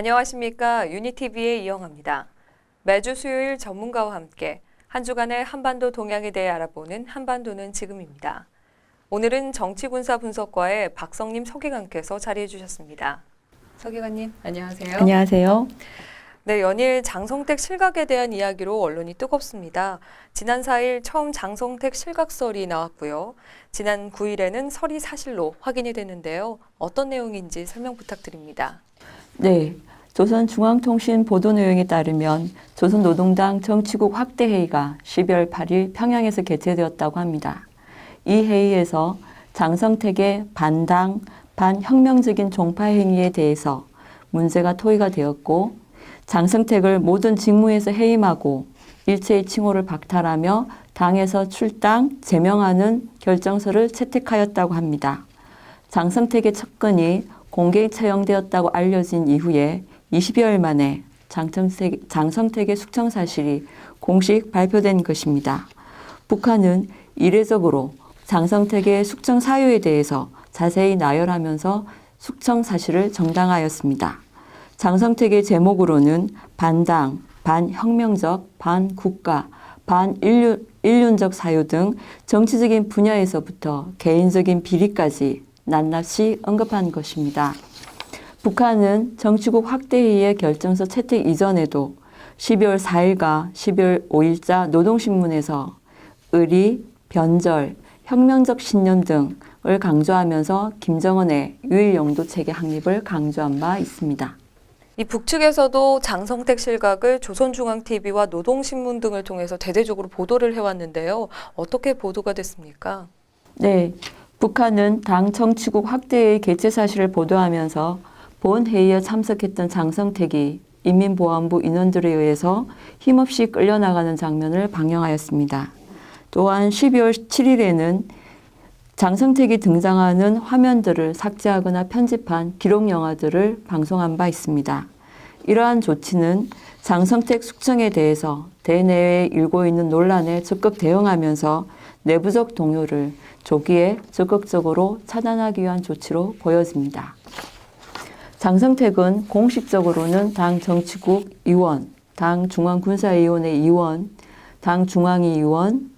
안녕하십니까. 유니티비의 이영합니다. 매주 수요일 전문가와 함께 한 주간의 한반도 동향에 대해 알아보는 한반도는 지금입니다. 오늘은 정치군사 분석과의 박성림 서기관께서 자리해 주셨습니다. 서기관님, 안녕하세요. 안녕하세요. 네, 연일 장성택 실각에 대한 이야기로 언론이 뜨겁습니다. 지난 4일 처음 장성택 실각설이 나왔고요. 지난 9일에는 설이 사실로 확인이 됐는데요. 어떤 내용인지 설명 부탁드립니다. 네. 조선중앙통신 보도 내용에 따르면 조선노동당 정치국 확대 회의가 12월 8일 평양에서 개최되었다고 합니다. 이 회의에서 장성택의 반당, 반혁명적인 종파 행위에 대해서 문제가 토의가 되었고 장성택을 모든 직무에서 해임하고 일체의 칭호를 박탈하며 당에서 출당, 제명하는 결정서를 채택하였다고 합니다. 장성택의 측근이 공개에 처형되었다고 알려진 이후에 20여일 만에 장성택, 장성택의 숙청 사실이 공식 발표된 것입니다. 북한은 이례적으로 장성택의 숙청 사유에 대해서 자세히 나열하면서 숙청 사실을 정당하였습니다. 장성택의 제목으로는 반당, 반혁명적, 반국가, 반인륜적 사유 등 정치적인 분야에서부터 개인적인 비리까지 낱낱이 언급한 것입니다. 북한은 정치국 확대회의의 결정서 채택 이전에도 12월 4일과 12월 5일자 노동신문에서 의리, 변절, 혁명적 신념 등을 강조하면서 김정은의 유일 영도 체계 확립을 강조한 바 있습니다. 이 북측에서도 장성택 실각을 조선중앙TV와 노동신문 등을 통해서 대대적으로 보도를 해왔는데요. 어떻게 보도가 됐습니까? 네, 북한은 당 정치국 확대의 개최 사실을 보도하면서 본 회의에 참석했던 장성택이 인민보안부 인원들에 의해서 힘없이 끌려나가는 장면을 방영하였습니다. 또한 12월 7일에는 장성택이 등장하는 화면들을 삭제하거나 편집한 기록 영화들을 방송한 바 있습니다. 이러한 조치는 장성택 숙청에 대해서 대내에 일고 있는 논란에 적극 대응하면서 내부적 동요를 조기에 적극적으로 차단하기 위한 조치로 보여집니다. 장성택은 공식적으로는 당 정치국 의원, 당 중앙군사위원회 의원, 당 중앙위 의원,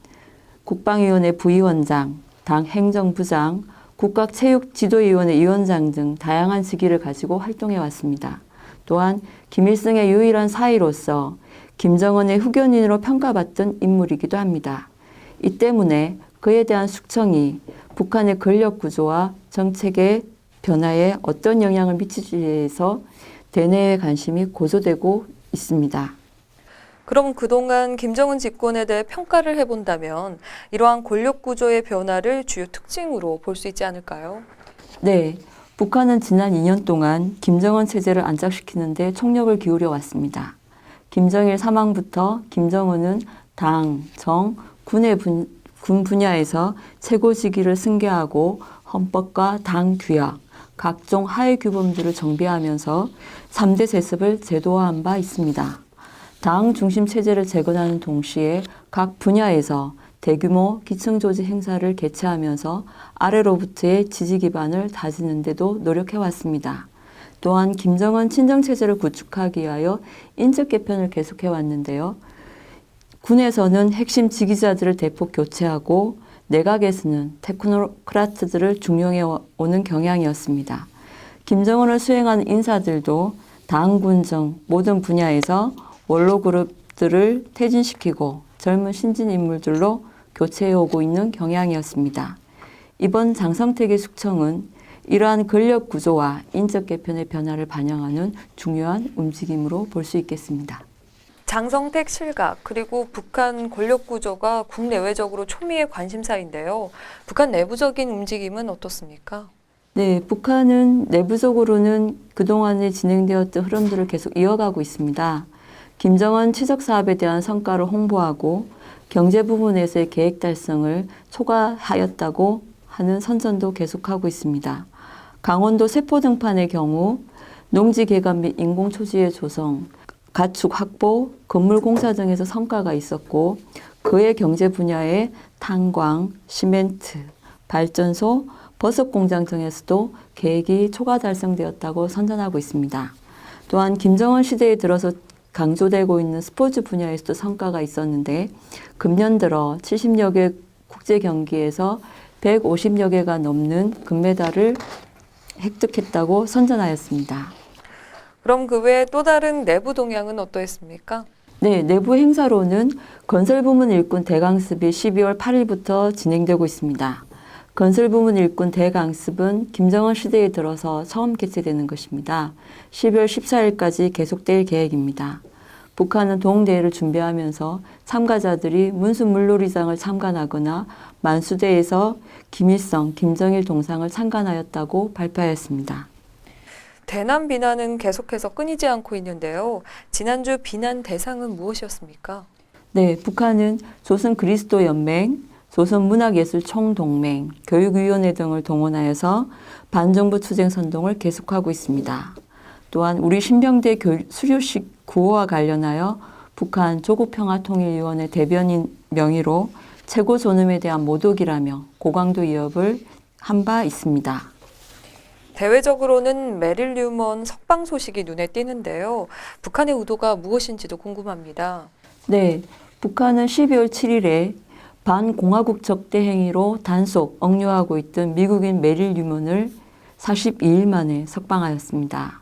국방위원회 부위원장, 당 행정부장, 국가체육지도위원회 위원장 등 다양한 직위를 가지고 활동해 왔습니다. 또한 김일성의 유일한 사이로서 김정은의 후견인으로 평가받던 인물이기도 합니다. 이 때문에 그에 대한 숙청이 북한의 권력 구조와 정책의 변화에 어떤 영향을 미칠지에서 대내의 관심이 고조되고 있습니다. 그럼 그동안 김정은 집권에 대해 평가를 해본다면 이러한 권력 구조의 변화를 주요 특징으로 볼 수 있지 않을까요? 네. 북한은 지난 2년 동안 김정은 체제를 안착시키는데 총력을 기울여 왔습니다. 김정일 사망부터 김정은은 당, 정, 군의 분, 군 분야에서 최고 직위를 승계하고 헌법과 당 규약, 각종 하위 규범들을 정비하면서 3대 세습을 제도화한 바 있습니다. 당 중심 체제를 재건하는 동시에 각 분야에서 대규모 기층 조직 행사를 개최하면서 아래로부터의 지지 기반을 다지는 데도 노력해 왔습니다. 또한 김정은 친정 체제를 구축하기 위하여 인적 개편을 계속해 왔는데요. 군에서는 핵심 지휘자들을 대폭 교체하고 내각에서는 테크노크라트들을 중용해 오는 경향이었습니다. 김정은을 수행하는 인사들도 당, 군정 모든 분야에서 원로 그룹들을 퇴진시키고 젊은 신진 인물들로 교체해 오고 있는 경향이었습니다. 이번 장성택의 숙청은 이러한 권력 구조와 인적 개편의 변화를 반영하는 중요한 움직임으로 볼 수 있겠습니다. 장성택 실각 그리고 북한 권력 구조가 국내외적으로 초미의 관심사인데요. 북한 내부적인 움직임은 어떻습니까? 네, 북한은 내부적으로는 그동안에 진행되었던 흐름들을 계속 이어가고 있습니다. 김정은 치적 사업에 대한 성과를 홍보하고 경제 부분에서의 계획 달성을 초과하였다고 하는 선전도 계속하고 있습니다. 강원도 세포 등판의 경우 농지 개간 및 인공 초지의 조성, 가축 확보, 건물 공사 등에서 성과가 있었고 그의 경제 분야에 탄광, 시멘트, 발전소, 버섯 공장 등에서도 계획이 초과 달성되었다고 선전하고 있습니다. 또한 김정은 시대에 들어서 강조되고 있는 스포츠 분야에서도 성과가 있었는데 금년 들어 70여 개 국제 경기에서 150여 개가 넘는 금메달을 획득했다고 선전하였습니다. 그럼 그 외에 또 다른 내부 동향은 어떠했습니까? 네, 내부 행사로는 건설 부문 일꾼 대강습이 12월 8일부터 진행되고 있습니다. 건설 부문 일꾼 대강습은 김정은 시대에 들어서 처음 개최되는 것입니다. 12월 14일까지 계속될 계획입니다. 북한은 동대회를 준비하면서 참가자들이 문수 물놀이장을 참관하거나 만수대에서 김일성, 김정일 동상을 참관하였다고 발표하였습니다. 대남 비난은 계속해서 끊이지 않고 있는데요. 지난주 비난 대상은 무엇이었습니까? 네, 북한은 조선 그리스도 연맹, 조선 문학예술 총동맹, 교육위원회 등을 동원하여서 반정부 투쟁 선동을 계속하고 있습니다. 또한 우리 신병대 교- 수료식 구호와 관련하여 북한 조국평화통일위원회 대변인 명의로 최고 존엄에 대한 모독이라며 고강도 위협을 한 바 있습니다. 대외적으로는 메릴 뉴먼 석방 소식이 눈에 띄는데요. 북한의 의도가 무엇인지도 궁금합니다. 네, 북한은 12월 7일에 반공화국 적대 행위로 단속, 억류하고 있던 미국인 메릴 뉴먼을 42일 만에 석방하였습니다.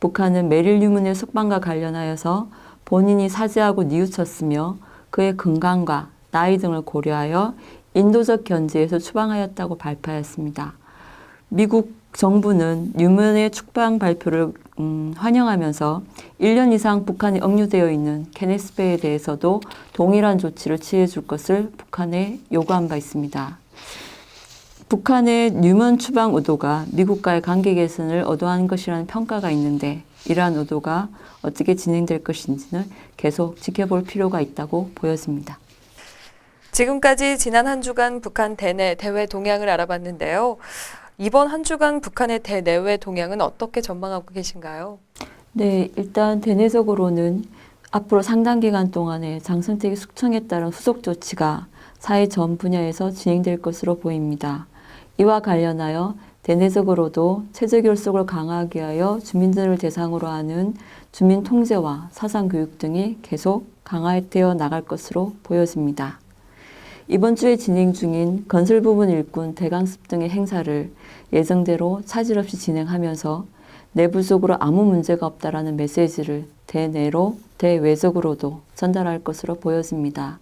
북한은 메릴 뉴먼의 석방과 관련하여서 본인이 사죄하고 뉘우쳤으며 그의 건강과 나이 등을 고려하여 인도적 견제에서 추방하였다고 발표하였습니다. 미국 정부는 뉴먼의 축방 발표를 음, 환영하면서 1년 이상 북한이 억류되어 있는 케네스베에 대해서도 동일한 조치를 취해 줄 것을 북한에 요구한 바 있습니다. 북한의 뉴먼 추방 의도가 미국과의 관계 개선을 의도한 것이라는 평가가 있는데 이러한 의도가 어떻게 진행될 것인지는 계속 지켜볼 필요가 있다고 보여집니다. 지금까지 지난 한 주간 북한 대내 대외 동향을 알아봤는데요. 이번 한 주간 북한의 대내외 동향은 어떻게 전망하고 계신가요? 네, 일단 대내적으로는 앞으로 상당 기간 동안에 장선택의 숙청에 따른 후속 조치가 사회 전 분야에서 진행될 것으로 보입니다. 이와 관련하여 대내적으로도 체제 결속을 강화하기 위하여 주민들을 대상으로 하는 주민 통제와 사상 교육 등이 계속 강화되어 나갈 것으로 보여집니다. 이번 주에 진행 중인 건설 부분 일꾼 대강습 등의 행사를 예정대로 차질 없이 진행하면서 내부적으로 아무 문제가 없다라는 메시지를 대내로 대외적으로도 전달할 것으로 보여집니다.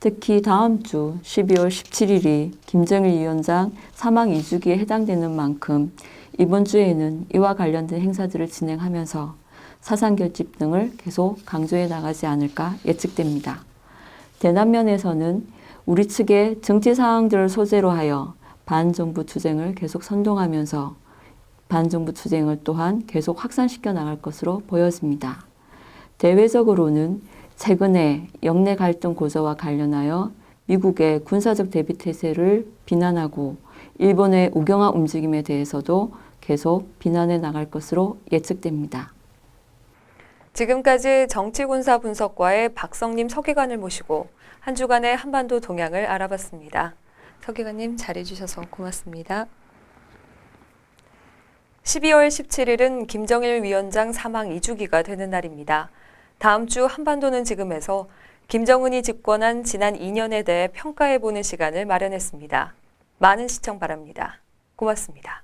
특히 다음 주 12월 17일이 김정일 위원장 사망 2주기에 해당되는 만큼 이번 주에는 이와 관련된 행사들을 진행하면서 사상 결집 등을 계속 강조해 나가지 않을까 예측됩니다. 대남면에서는 우리 측의 정치 상황들을 소재로 하여 반정부 투쟁을 계속 선동하면서 반정부 투쟁을 또한 계속 확산시켜 나갈 것으로 보여집니다. 대외적으로는 최근에 영내 갈등 고조와 관련하여 미국의 군사적 대비 태세를 비난하고 일본의 우경화 움직임에 대해서도 계속 비난해 나갈 것으로 예측됩니다. 지금까지 정치군사 분석과의 박성님 서기관을 모시고 한 주간의 한반도 동향을 알아봤습니다. 서기관님 잘해주셔서 고맙습니다. 12월 17일은 김정일 위원장 사망 2주기가 되는 날입니다. 다음 주 한반도는 지금에서 김정은이 집권한 지난 2년에 대해 평가해보는 시간을 마련했습니다. 많은 시청 바랍니다. 고맙습니다.